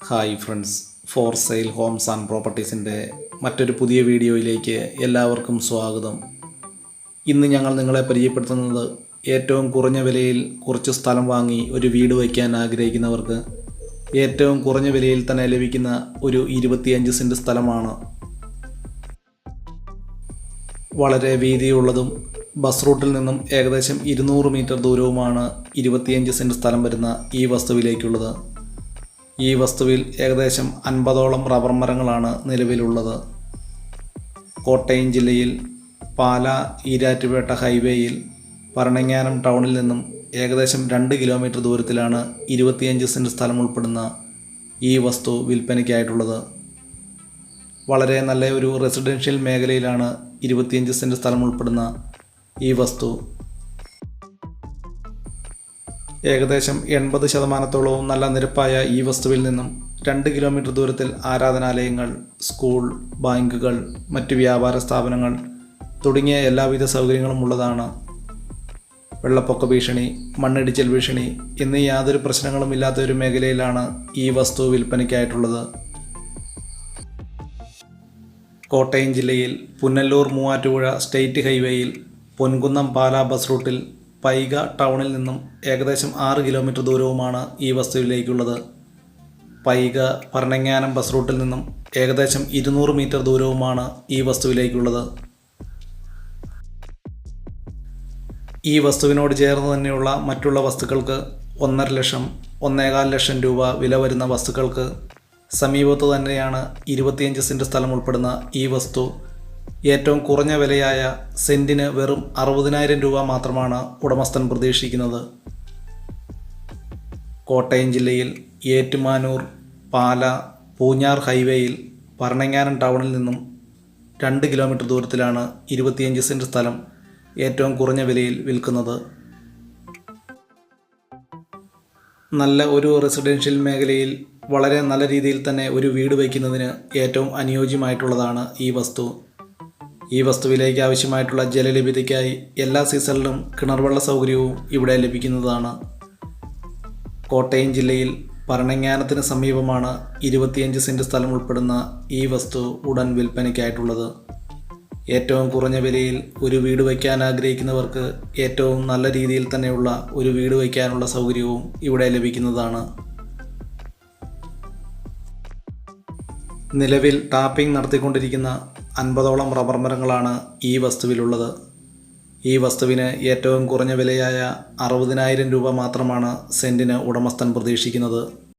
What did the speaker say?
Hi friends. For sale homes and പ്രോപ്പർട്ടീസിന്റെ മറ്റൊരു പുതിയ വീഡിയോയിലേക്ക് എല്ലാവർക്കും സ്വാഗതം. ഇന്ന് ഞങ്ങൾ നിങ്ങളെ പരിചയപ്പെടുത്തുന്നത് ഏറ്റവും കുറഞ്ഞ വിലയിൽ കുറച്ച് സ്ഥലം വാങ്ങി ഒരു വീട് വയ്ക്കാൻ ആഗ്രഹിക്കുന്നവർക്ക് ഏറ്റവും കുറഞ്ഞ വിലയിൽ തന്നെ ലഭിക്കുന്ന ഒരു ഇരുപത്തിയഞ്ച് സെന്റ് സ്ഥലമാണ്. വളരെ വീതിയുള്ളതും ബസ് റൂട്ടിൽ നിന്നും ഏകദേശം ഇരുന്നൂറ് മീറ്റർ ദൂരവുമാണ് ഇരുപത്തിയഞ്ച് സെന്റ് സ്ഥലം വരുന്ന ഈ വസ്തുവിലേക്കുള്ളത്. ഈ വസ്തുവിൽ ഏകദേശം അൻപതോളം റബ്ബർ മരങ്ങളാണ് നിലവിലുള്ളത്. കോട്ടയം ജില്ലയിൽ പാല ഈരാറ്റുപേട്ട ഹൈവേയിൽ ഭരണങ്ങാനം ടൗണിൽ നിന്നും ഏകദേശം രണ്ട് കിലോമീറ്റർ ദൂരത്തിലാണ് ഇരുപത്തിയഞ്ച് സെന്റ് സ്ഥലം ഉൾപ്പെടുന്ന ഈ വസ്തു വിൽപ്പനയ്ക്കായിട്ടുള്ളത്. വളരെ നല്ല ഒരു റെസിഡൻഷ്യൽ മേഖലയിലാണ് ഇരുപത്തിയഞ്ച് സെന്റ് സ്ഥലം ഉൾപ്പെടുന്ന ഈ വസ്തു ഏകദേശം എൺപത് ശതമാനത്തോളവും നല്ല നിരപ്പായ ഈ വസ്തുവിൽ നിന്നും രണ്ട് കിലോമീറ്റർ ദൂരത്തിൽ ആരാധനാലയങ്ങൾ സ്കൂൾ ബാങ്കുകൾ മറ്റ് വ്യാപാര സ്ഥാപനങ്ങൾ തുടങ്ങിയ എല്ലാവിധ സൗകര്യങ്ങളും ഉള്ളതാണ്. വെള്ളപ്പൊക്ക ഭീഷണി മണ്ണിടിച്ചൽ ഭീഷണി എന്നീ യാതൊരു പ്രശ്നങ്ങളും ഇല്ലാത്ത ഒരു മേഖലയിലാണ് ഈ വസ്തു വിൽപ്പനയ്ക്കായിട്ടുള്ളത്. കോട്ടയം ജില്ലയിൽ പുന്നല്ലൂർ മൂവാറ്റുപുഴ സ്റ്റേറ്റ് ഹൈവേയിൽ പൊൻകുന്നം പാലാ ബസ് റൂട്ടിൽ പൈക ടൗണിൽ നിന്നും ഏകദേശം ആറ് കിലോമീറ്റർ ദൂരവുമാണ് ഈ വസ്തുവിലേക്കുള്ളത്. പൈക ഭരണങ്ങാനം ബസ് റൂട്ടിൽ നിന്നും ഏകദേശം ഇരുന്നൂറ് മീറ്റർ ദൂരവുമാണ് ഈ വസ്തുവിലേക്കുള്ളത്. ഈ വസ്തുവിനോട് ചേർന്ന് തന്നെയുള്ള മറ്റുള്ള വസ്തുക്കൾക്ക് ഒന്നര ലക്ഷം ഒന്നേകാൽ ലക്ഷം രൂപ വില വരുന്ന വസ്തുക്കൾക്ക് സമീപത്ത് തന്നെയാണ് ഇരുപത്തിയഞ്ച് സെന്റ് സ്ഥലം ഉൾപ്പെടുന്ന ഈ വസ്തു ഏറ്റവും കുറഞ്ഞ വിലയായ സെന്റിന് വെറും അറുപതിനായിരം രൂപ മാത്രമാണ് ഉടമസ്ഥൻ പ്രതീക്ഷിക്കുന്നത്. കോട്ടയം ജില്ലയിൽ ഏറ്റുമാനൂർ പാല പൂഞ്ഞാർ ഹൈവേയിൽ ഭരണങ്ങാനം ടൗണിൽ നിന്നും രണ്ട് കിലോമീറ്റർ ദൂരത്തിലാണ് ഇരുപത്തിയഞ്ച് സെന്റ് സ്ഥലം ഏറ്റവും കുറഞ്ഞ വിലയിൽ വിൽക്കുന്നത്. നല്ല ഒരു റെസിഡൻഷ്യൽ മേഖലയിൽ വളരെ നല്ല രീതിയിൽ തന്നെ ഒരു വീട് വയ്ക്കുന്നതിന് ഏറ്റവും അനുയോജ്യമായിട്ടുള്ളതാണ് ഈ വസ്തു. ഈ വസ്തുവിലേക്ക് ആവശ്യമായിട്ടുള്ള ജലലഭ്യതയ്ക്കായി എല്ലാ സീസണിലും കിണർവെള്ള സൗകര്യവും ഇവിടെ ലഭിക്കുന്നതാണ്. കോട്ടയം ജില്ലയിൽ ഭരണങ്ങാനത്തിന് സമീപമാണ് ഇരുപത്തിയഞ്ച് സെന്റ് സ്ഥലം ഉൾപ്പെടുന്ന ഈ വസ്തു ഉടൻ വിൽപ്പനയ്ക്കായിട്ടുള്ളത്. ഏറ്റവും കുറഞ്ഞ വിലയിൽ ഒരു വീട് വയ്ക്കാൻ ആഗ്രഹിക്കുന്നവർക്ക് ഏറ്റവും നല്ല രീതിയിൽ തന്നെയുള്ള ഒരു വീട് വയ്ക്കാനുള്ള സൗകര്യവും ഇവിടെ ലഭിക്കുന്നതാണ്. നിലവിൽ ടാപ്പിംഗ് നടത്തിക്കൊണ്ടിരിക്കുന്ന അൻപതോളം റബ്ബർ മരങ്ങളാണ് ഈ വസ്തുവിലുള്ളത്. ഈ വസ്തുവിന് ഏറ്റവും കുറഞ്ഞ വിലയായ അറുപതിനായിരം രൂപ മാത്രമാണ് സെന്റിന് ഉടമസ്ഥൻ പ്രതീക്ഷിക്കുന്നത്.